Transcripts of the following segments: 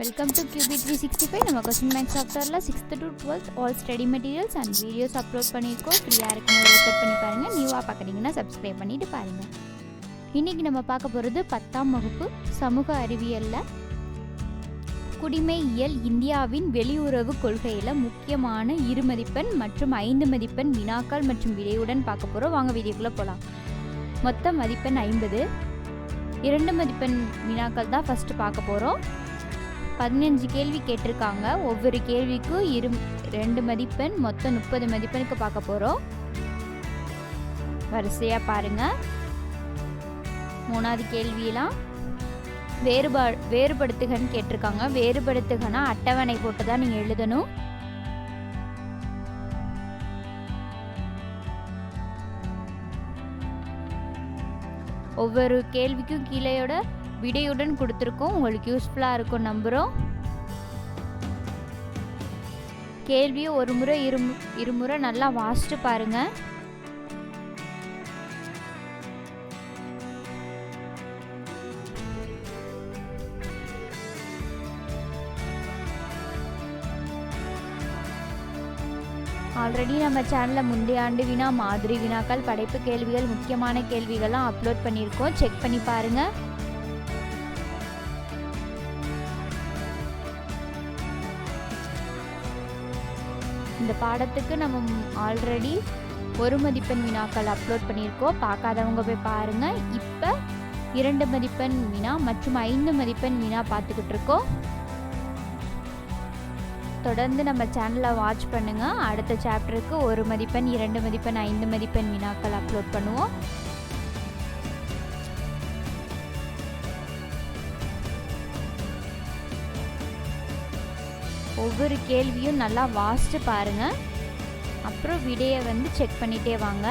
Welcome to QB three sixty five நம்ம question bank சாஃப்ட்வேரில் sixth to twelfth all study materials and videos upload பண்ணியிருக்கோம். ஃப்ரீயாக இருக்கும்போது record பண்ணி பாருங்கள் நியூவாக பார்க்குறீங்கன்னா சப்ஸ்கிரைப் பண்ணிட்டு பாருங்கள் இன்றைக்கி நம்ம பார்க்க போகிறது பத்தாம் வகுப்பு சமூக அறிவியலில். குடிமையியல் இந்தியாவின் வெளியுறவு கொள்கையில் முக்கியமான இரு மதிப்பெண் மற்றும் ஐந்து மதிப்பெண் வினாக்கள் மற்றும் விடையுடன் பார்க்க போகிறோம் வாங்க வீடியோக்குள்ளே போகலாம் மொத்த மதிப்பெண் ஐம்பது. இரண்டு மதிப்பெண் வினாக்கள் தான் ஃபஸ்ட்டு பார்க்க போகிறோம் பதினஞ்சு கேள்வி கேட்டிருக்காங்க. ஒவ்வொரு கேள்விக்கும் இரு ரெண்டு மதிப்பெண் மொத்தம் முப்பது மதிப்பெண்ணுக்கு பார்க்க போகிறோம் வரிசையாக பாருங்கள் மூணாவது கேள்வியெல்லாம் வேறுபா வேறுபடுத்துகன்னு கேட்டிருக்காங்க. வேறுபடுத்துகனா அட்டவணை போட்டு தான் நீங்கள் எழுதணும். ஒவ்வொரு கேள்விக்கும் கீழேயோட விடையுடன் கொடுத்துருக்கோம். உங்களுக்கு யூஸ்ஃபுல்லாக இருக்கும் நம்புகிறோம் கேள்வியை ஒரு முறை இரு இருமுறை நல்லா வாசிட்டு பாருங்க. ஆல்ரெடி நம்ம சேனலில் முந்தைய ஆண்டு வினா மாதிரி வினாக்கள் படைப்பு கேள்விகள் முக்கியமான கேள்விகள்லாம் அப்லோட் பண்ணியிருக்கோம். செக் பண்ணி பாருங்கள் இந்த பாடத்துக்கு நம்ம ஆல்ரெடி ஒரு மதிப்பெண் வினாக்கள் அப்லோட் பண்ணியிருக்கோம். பார்க்காதவங்க போய் பாருங்கள் இப்போ இரண்டு மதிப்பெண் வினா மற்றும் ஐந்து மதிப்பெண் வினா பார்த்துக்கிட்டு இருக்கோம். தொடர்ந்து நம்ம சேனலை வாட்ச் பண்ணுங்கள் அடுத்த சாப்டருக்கு ஒரு மதிப்பெண் இரண்டு மதிப்பெண் ஐந்து மதிப்பெண் வினாக்கள் அப்லோட் பண்ணுவோம். ஒவ்வொரு கேள்வியும் நல்லா வாசித்து பாருங்கள் அப்புறம் விடையை வந்து செக் பண்ணிகிட்டே வாங்க.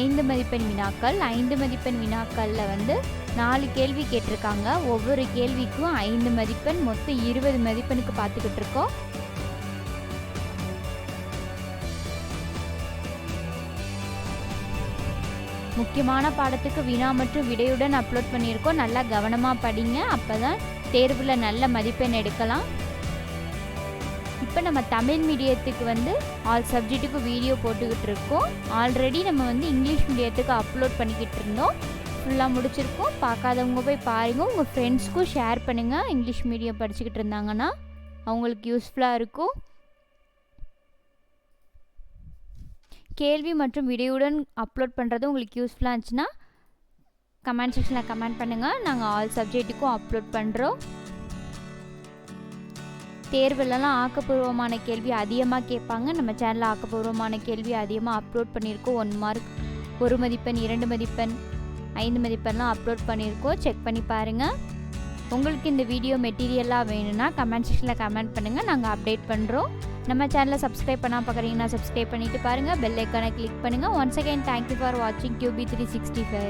ஐந்து மதிப்பெண் வினாக்கள். ஐந்து மதிப்பெண் வினாக்களில் வந்து நாலு கேள்வி கேட்டிருக்காங்க. ஒவ்வொரு கேள்விக்கும் ஐந்து மதிப்பெண் மொத்தம் இருபது மதிப்பெண்ணுக்கு பார்த்துக்கிட்டு இருக்கோம். முக்கியமான பாடத்துக்கு வினா மற்றும் விடையுடன் அப்லோட் பண்ணியிருக்கோம். நல்லா கவனமாக படிங்க. அப்போ தான் தேர்வில் நல்ல மதிப்பெண் எடுக்கலாம். இப்போ நம்ம தமிழ் மீடியத்துக்கு வந்து ஆல் சப்ஜெக்ட்டுக்கு வீடியோ போட்டுக்கிட்டு இருக்கோம். ஆல்ரெடி நம்ம வந்து இங்கிலீஷ் மீடியத்துக்கு அப்லோட் பண்ணிக்கிட்டு இருந்தோம். ஃபுல்லாக முடிச்சிருக்கோம். பார்க்காதவங்க போய் பாருங்கள் உங்கள் ஃப்ரெண்ட்ஸ்க்கும் ஷேர் பண்ணுங்கள் இங்கிலீஷ் மீடியம் படிச்சுக்கிட்டு இருந்தாங்கன்னா அவங்களுக்கு யூஸ்ஃபுல்லாக இருக்கும். கேள்வி மற்றும் விடையுடன் அப்லோட் பண்ணுறது உங்களுக்கு யூஸ்ஃபுல்லாக இருந்துச்சுன்னா கமெண்ட் செக்ஷனில் கமெண்ட் பண்ணுங்கள் நாங்கள் ஆல் சப்ஜெக்ட்டுக்கும் அப்லோட் பண்ணுறோம் தேர்வுலலாம் ஆக்கப்பூர்வமான கேள்வி அதிகமாக கேட்பாங்க. நம்ம சேனலில் ஆக்கப்பூர்வமான கேள்வி அதிகமாக அப்லோட் பண்ணியிருக்கோம் ஒன் மார்க் ஒரு மதிப்பெண் இரண்டு மதிப்பெண் ஐந்து மதிப்பெண்லாம் அப்லோட் பண்ணியிருக்கோம் செக் பண்ணி பாருங்கள் உங்களுக்கு இந்த வீடியோ மெட்டீரியலாக வேணும்னா கமெண்ட் செக்ஷனில் கமெண்ட் பண்ணுங்கள் நாங்கள் அப்டேட் பண்ணுறோம் நம்ம சேனலை சப்ஸ்கிரைப் பண்ணால் பார்க்குறீங்கன்னா சப்ஸ்கிரைப் பண்ணிவிட்டு பாருங்கள் பெல் ஐக்கானை கிளிக் பண்ணுங்கள் once again thank you for வாட்சிங் கியூபி த்ரீ சிக்ஸ்டி ஃபைவ்